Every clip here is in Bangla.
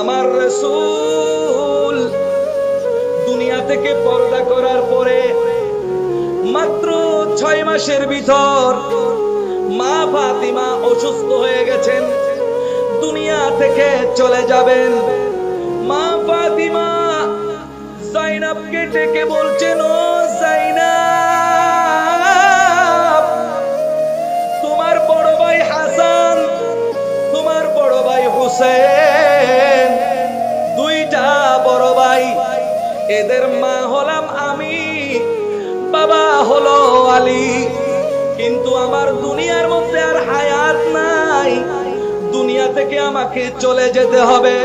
আমার রসুল, দুনিয়া থেকে পর্দা করার পরে মাত্র ছয় মাসের ভিতর মা ফাতিমা অসুস্থ হয়ে গেছেন। দুনিয়া থেকে চলে যাবেন। মা ফাতিমা জাইনাবকে ডেকে বলছেন, ও জাইনাব, তোমার বড় ভাই হাসান, তোমার বড় ভাই হুসেন এদের মা হলাম আমি, বাবা হলো আলী। কিন্তু আমার দুনিয়ার মধ্যে আর হায়াত নাই। দুনিয়া থেকে আমাকে চলে যেতে হবে।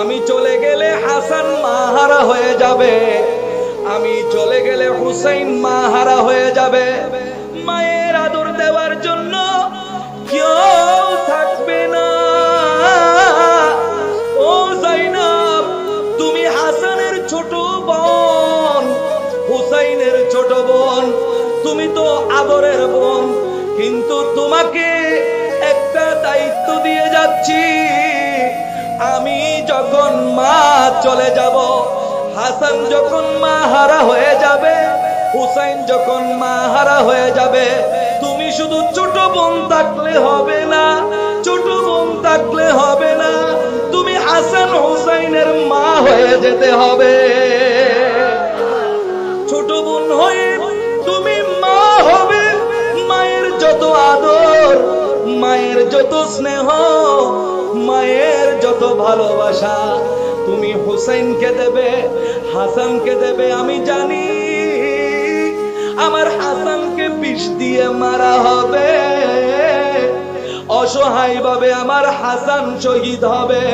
আমি চলে গেলে হাসান মাহারা হয়ে যাবে। আমি চলে গেলে হুসাইন মাহারা হয়ে যাবে। মায়ের ছোট বোন, হুসাইনের ছোট বোন, তুমি তো আদরের বোন, কিন্তু তোমাকে একটা দায়িত্ব দিয়ে যাচ্ছি। আমি যখন মা চলে যাব, হাসান যখন মা হারা হয়ে যাবে, হুসাইন যখন মা হারা হয়ে যাবে, তুমি শুধু ছোট বোন থাকলে হবে না হয়ে যেতে হবে। ছোট বোন হয়ে তুমি মা হবে। মায়ের যত আদর, মায়ের যত স্নেহ, মায়ের যত ভালোবাসা, তুমি হুসাইনকে দেবে, হাসানকে দেবে, আমি জানি। আমার হাসানকে বিষ দিয়ে মারা হবে। অসহায় ভাবে আমার হাসান শহীদ হবে,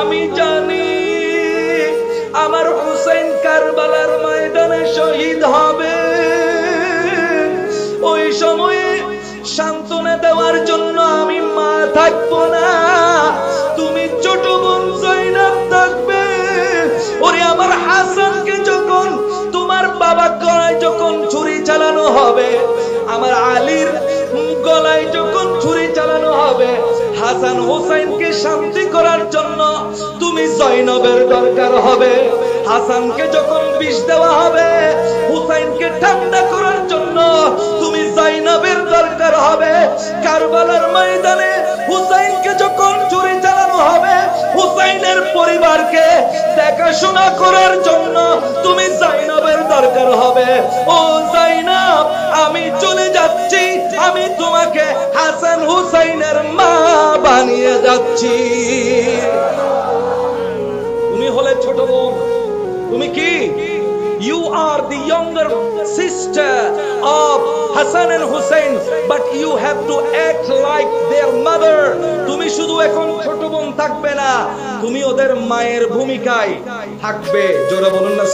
আমি জানি। আমার হুসেন কারবালার ময়দানে শহীদ হবে। ওই সময়ে সান্ত্বনা দেওয়ার জন্য আমি মা থাকব না। তুমি ছোট বোন জৈনব থাকবে। ওরে আমার হাসানকে যখন, তোমার বাবা গলায় যখন ছুরি চালানো হবে, আমার আলীর গলায় যখন ছুরি চালানো হবে, হাসান হোসেনকে শান্তি করার জন্য জৈনবের দরকার হবে। হাসানকে যখন বিষ দেওয়া হবে, হুসাইনকে ঠান্ডা করার জন্য তুমি জৈনবের দরকার হবে। কারবালার ময়দানে হুসাইনকে যখন চুরি চালানো হবে, হুসাইনের পরিবারকে দেখাশোনা করার জন্য তুমি জাইনবের দরকার হবে। ও জাইনব, আমি চলে যাচ্ছি, আমি তোমাকে হলে ছোট বোন। তুমি কি? You are the younger sister of Hasan and Hussain but you have to act like their mother তুমি শুধু এখন ছোট বোন থাকবে না, তুমি ওদের মায়ের ভূমিকায় থাকবে। জোরে বলুন না